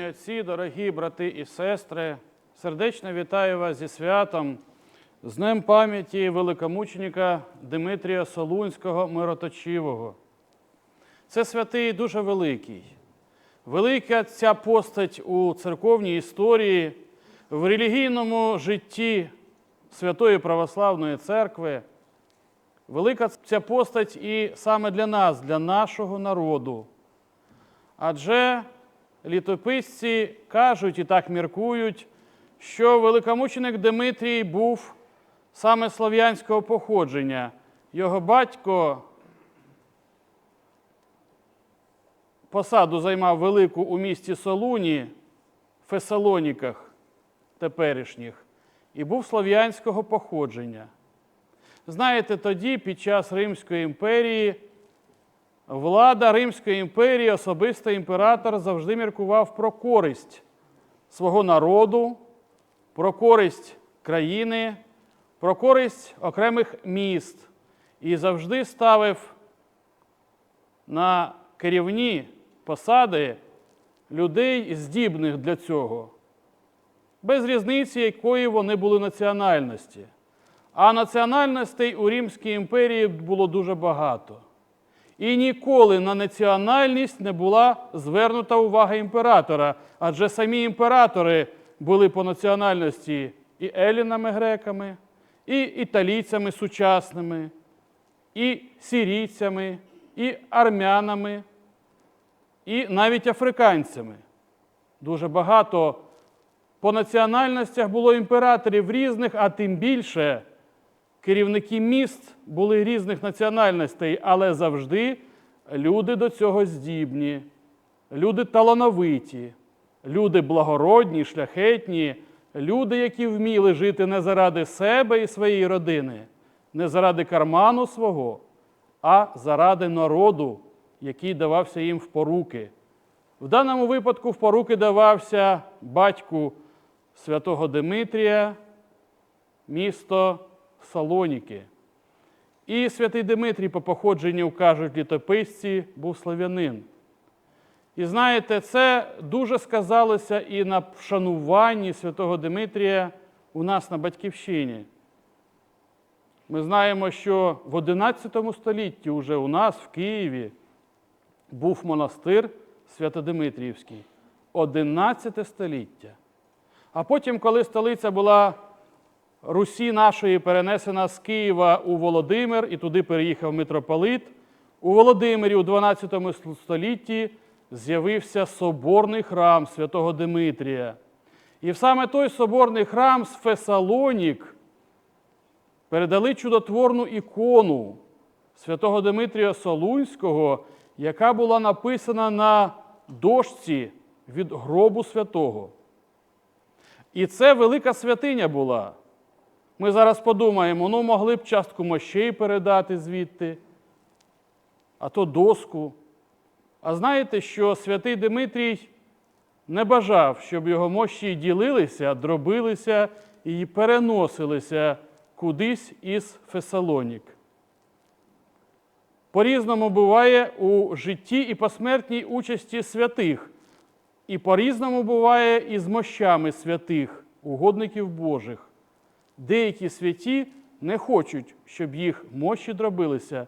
Шановні отці, дорогі брати і сестри, сердечно вітаю вас зі святом, з Днем пам'яті великомученика Дмитрія Солунського Мироточивого. Це святий дуже великий. Велика ця постать у церковній історії, в релігійному житті Святої Православної Церкви. Велика ця постать і саме для нас, для нашого народу. Адже літописці кажуть і так міркують, що великомученик Дмитрій був саме слов'янського походження. Його батько посаду займав велику у місті Солуні, Фесалоніках теперішніх, і був слов'янського походження. Знаєте, тоді, під час Римської імперії, влада Римської імперії, особисто імператор завжди міркував про користь свого народу, про користь країни, про користь окремих міст і завжди ставив на керівні посади людей, здібних для цього, без різниці, якої вони були національності. А національностей у Римській імперії було дуже багато. І ніколи на національність не була звернута увага імператора, адже самі імператори були по національності і елінами греками, і італійцями сучасними, і сирійцями, і армянами, і навіть африканцями. Дуже багато по національностях було імператорів різних, а тим більше керівники міст були різних національностей, але завжди люди до цього здібні, люди талановиті, люди благородні, шляхетні, люди, які вміли жити не заради себе і своєї родини, не заради карману свого, а заради народу, який давався їм в поруки. В даному випадку в поруки давався батьку святого Димитрія, місто Салоніки. І святий Димитрій, по походженню, кажуть літописці, був слав'янин. І знаєте, це дуже сказалося і на вшануванні святого Димитрія у нас на Батьківщині. Ми знаємо, що в XI столітті уже у нас в Києві був монастир Святодимитріївський. 11 століття. А потім, коли столиця була Русі нашої перенесена з Києва у Володимир, і туди переїхав митрополит, у Володимирі у 12 столітті з'явився соборний храм святого Димитрія. І саме той соборний храм з Фесалонік передали чудотворну ікону святого Димитрія Солунського, яка була написана на дошці від гробу святого. І це велика святиня була. Ми зараз подумаємо, ну могли б частку мощей передати звідти, а то доску. А знаєте, що святий Димитрій не бажав, щоб його мощі ділилися, дробилися і переносилися кудись із Фесалонік. По-різному буває у житті і посмертній участі святих, і по-різному буває і з мощами святих, угодників Божих. Деякі святі не хочуть, щоб їх мощі дробилися,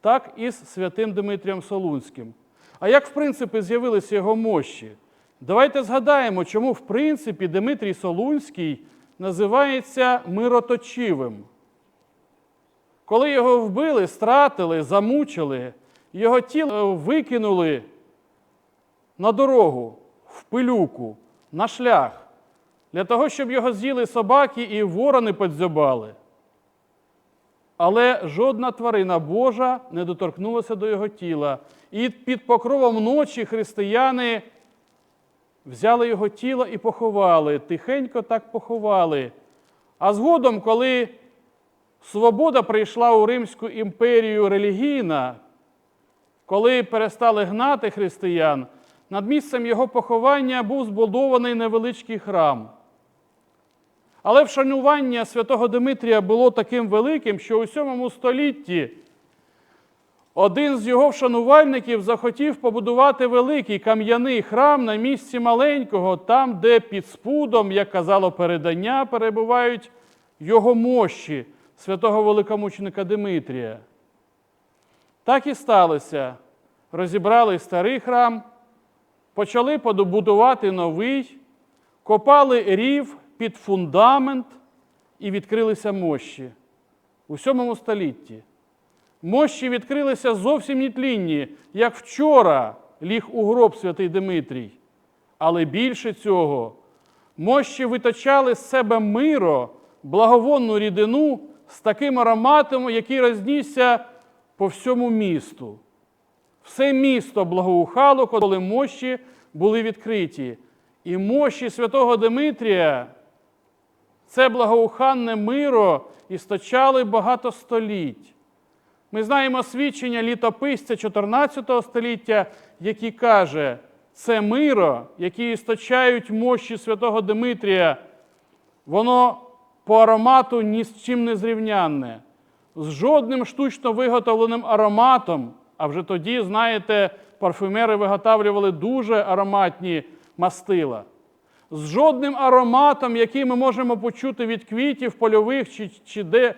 так і з святим Дмитрієм Солунським. А як, в принципі, з'явилися його мощі? Давайте згадаємо, чому, в принципі, Дмитрій Солунський називається мироточивим. Коли його вбили, стратили, замучили, його тіло викинули на дорогу, в пилюку, на шлях, для того, щоб його з'їли собаки і ворони подзьобали. Але жодна тварина Божа не доторкнулася до його тіла. І під покровом ночі християни взяли його тіло і поховали, тихенько так поховали. А згодом, коли свобода прийшла у Римську імперію релігійна, коли перестали гнати християн, над місцем його поховання був збудований невеличкий храм. Але вшанування святого Димитрія було таким великим, що у VII столітті один з його вшанувальників захотів побудувати великий кам'яний храм на місці маленького, там, де під спудом, як казало передання, перебувають його мощі святого великомученика Димитрія. Так і сталося. Розібрали старий храм, почали будувати новий, копали рів під фундамент і відкрилися мощі у сьомому столітті. Мощі відкрилися зовсім нетлінні, як вчора ліг у гроб святий Димитрій. Але більше цього, мощі виточали з себе миро, благовонну рідину з таким ароматом, який рознісся по всьому місту. Все місто благоухало, коли мощі були відкриті. І мощі святого Димитрія це благоуханне миро істочали багато століть. Ми знаємо свідчення літописця 14 століття, який каже, це миро, яке істочають мощі святого Димитрія, воно по аромату ні з чим не зрівнянне, з жодним штучно виготовленим ароматом. А вже тоді, знаєте, парфюмери виготовлювали дуже ароматні мастила. З жодним ароматом, який ми можемо почути від квітів польових чи, чи де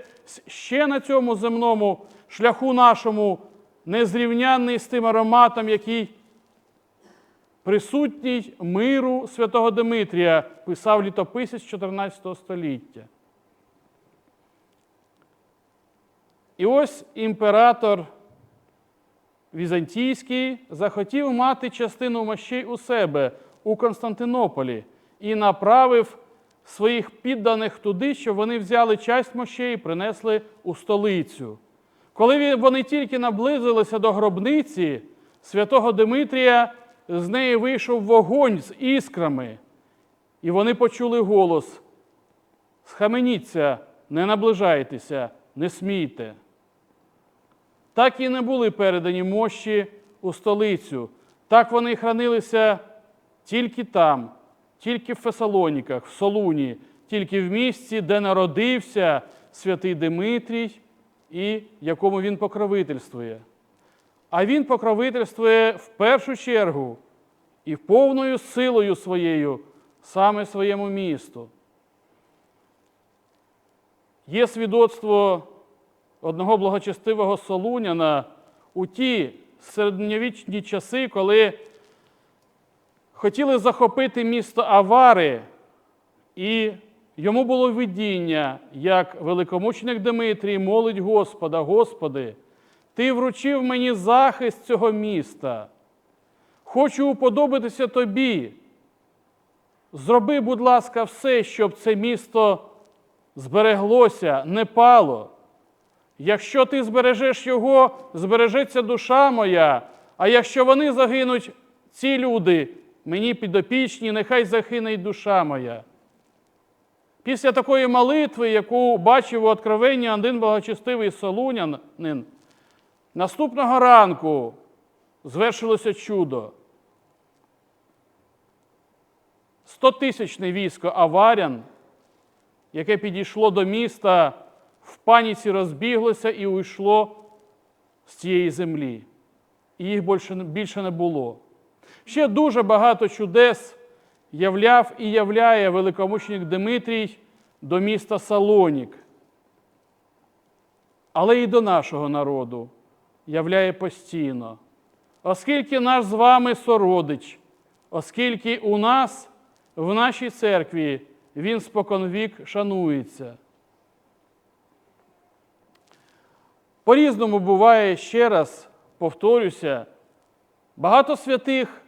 ще на цьому земному шляху нашому, незрівнянний з тим ароматом, який присутній миру святого Димитрія, писав літописець 14 століття. І ось імператор Візантійський захотів мати частину мощей у себе у Константинополі і направив своїх підданих туди, щоб вони взяли часть мощей і принесли у столицю. Коли вони тільки наблизилися до гробниці святого Димитрія, з неї вийшов вогонь з іскрами, і вони почули голос: Схаменіться, не наближайтеся, не смійте. Так і не були передані мощі у столицю. Так вони хранилися тільки там, тільки в Фесалоніках, в Солуні, тільки в місці, де народився святий Димитрій і якому він покровительствує. А він покровительствує в першу чергу і повною силою своєю саме своєму місту. Є свідоцтво одного благочестивого Солуняна у ті середньовічні часи, коли хотіли захопити місто Авари, і йому було видіння, як великомученик Дмитрій молить Господа, Господи, Ти вручив мені захист цього міста. Хочу уподобатися тобі. Зроби, будь ласка, все, щоб це місто збереглося, не пало. Якщо ти збережеш його, збережеться душа моя, а якщо вони загинуть, ці люди, мені підопічні, нехай загине й душа моя. Після такої молитви, яку бачив у откровенні один благочестивий солунянин, наступного ранку звершилося чудо. Стотисячне військо аварян, яке підійшло до міста, в паніці розбіглося і уйшло з цієї землі. І їх більше не було. Ще дуже багато чудес являв і являє великомученик Димитрій до міста Салонік. Але і до нашого народу являє постійно. Оскільки наш з вами сородич, оскільки у нас в нашій церкві він споконвік шанується. По-різному буває ще раз, повторюся, багато святих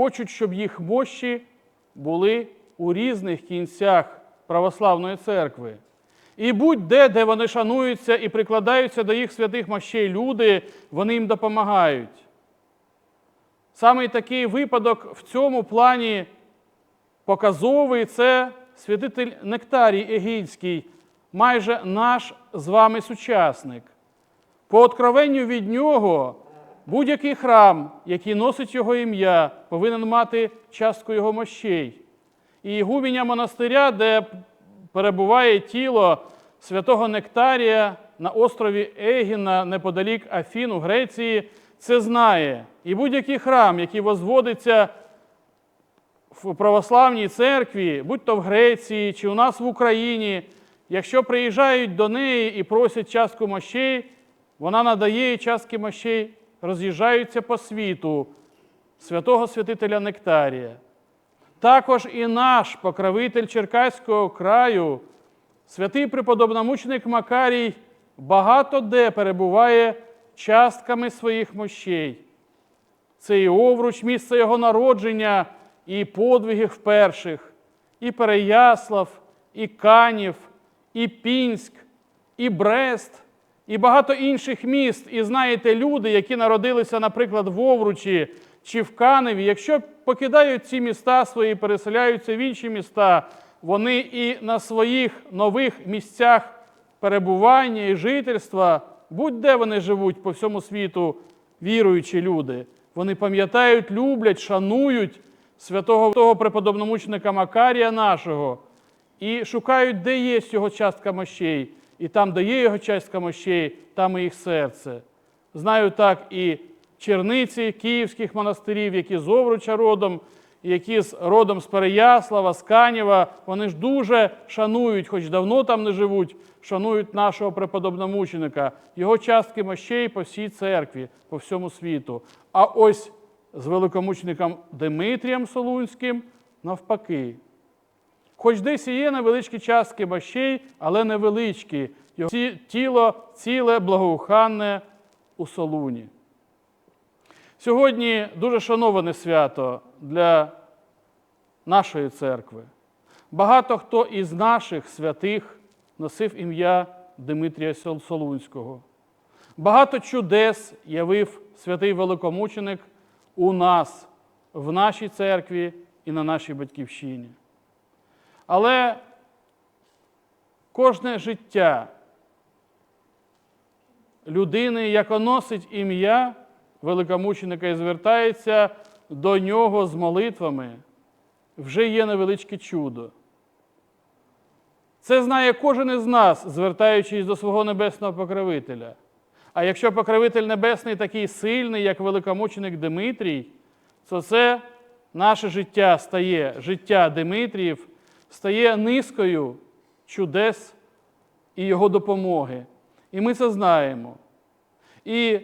хочуть, щоб їх мощі були у різних кінцях православної церкви. І будь-де, де вони шануються і прикладаються до їх святих мощей люди, вони їм допомагають. Саме такий випадок в цьому плані показовий це святитель Нектарій Егійський, майже наш з вами сучасник. По откровенню від нього будь-який храм, який носить його ім'я, повинен мати частку його мощей. І губіння монастиря, де перебуває тіло святого Нектарія на острові Егіна неподалік Афін у Греції, це знає. І будь-який храм, який возводиться в православній церкві, будь то в Греції чи у нас в Україні, якщо приїжджають до неї і просять частку мощей, вона надає частки мощей, роз'їжджаються по світу святого святителя Нектарія. Також і наш покровитель Черкаського краю, святий преподобномученик Макарій, багато де перебуває частками своїх мощей. Це і Овруч, місце його народження, і подвигів перших, і Переяслав, і Канів, і Пінськ, і Брест, і багато інших міст. І знаєте, люди, які народилися, наприклад, в Овручі чи в Каневі, якщо покидають ці міста свої, переселяються в інші міста, вони і на своїх нових місцях перебування і жительства, будь-де вони живуть по всьому світу, віруючі люди, вони пам'ятають, люблять, шанують святого того преподобномученика Макарія нашого і шукають, де є його частка мощей. І там, де є його частка мощей, там і їх серце. Знаю так і черниці київських монастирів, які з Овруча родом, які з родом з Переяслава, з Канєва, вони ж дуже шанують, хоч давно там не живуть, шанують нашого преподобномученика, його частки мощей по всій церкві, по всьому світу. А ось з великомучеником Димитрієм Солунським навпаки. Хоч десь і є невеличкі частки мощей, але невеличкі. Його тіло ціле, благоуханне у Солуні. Сьогодні дуже шановане свято для нашої церкви. Багато хто із наших святих носив ім'я Димитрія Солунського. Багато чудес явив святий великомученик у нас, в нашій церкві і на нашій батьківщині. Але кожне життя людини, яка носить ім'я великомученика і звертається до нього з молитвами, вже є невеличке чудо. Це знає кожен із нас, звертаючись до свого небесного покровителя. А якщо покровитель небесний такий сильний, як великомученик Димитрій, то це наше життя стає, життя Димитріїв стає низкою чудес і його допомоги. І ми це знаємо. І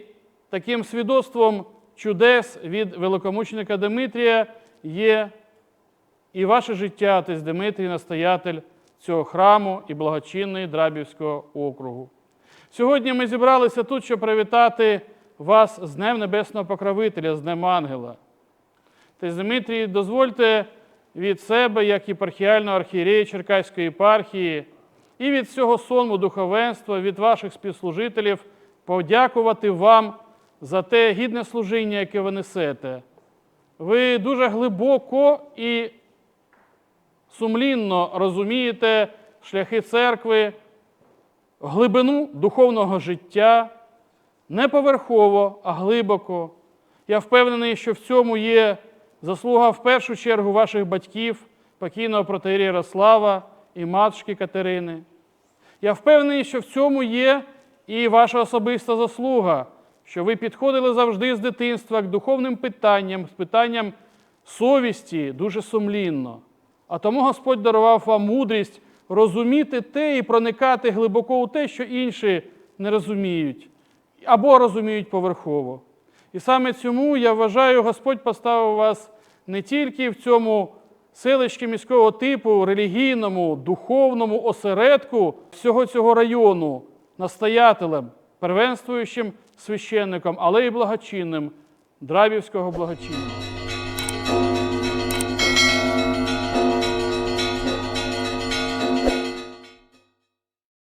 таким свідоцтвом чудес від великомученика Димитрія є і ваше життя, отець Димитрій, настоятель цього храму і благочинної Драбівського округу. Сьогодні ми зібралися тут, щоб привітати вас з Днем Небесного Покровителя, з Днем Ангела. Отець Дмитрій, дозвольте від себе, як єпархіального архієрея Черкаської єпархії, і від всього сонму духовенства, від ваших співслужителів подякувати вам за те гідне служіння, яке ви несете. Ви дуже глибоко і сумлінно розумієте шляхи церкви, глибину духовного життя, не поверхово, а глибоко. Я впевнений, що в цьому є заслуга в першу чергу ваших батьків, покійного протеєрія Ярослава і матушки Катерини. Я впевнений, що в цьому є і ваша особиста заслуга, що ви підходили завжди з дитинства к духовним питанням, з питанням совісті дуже сумлінно. А тому Господь дарував вам мудрість розуміти те і проникати глибоко у те, що інші не розуміють, або розуміють поверхово. І саме цьому я вважаю, Господь поставив вас не тільки в цьому селищі міського типу, релігійному, духовному осередку всього цього району, настоятелем, первенствуючим священником, але й благочинним Драбівського благочинного.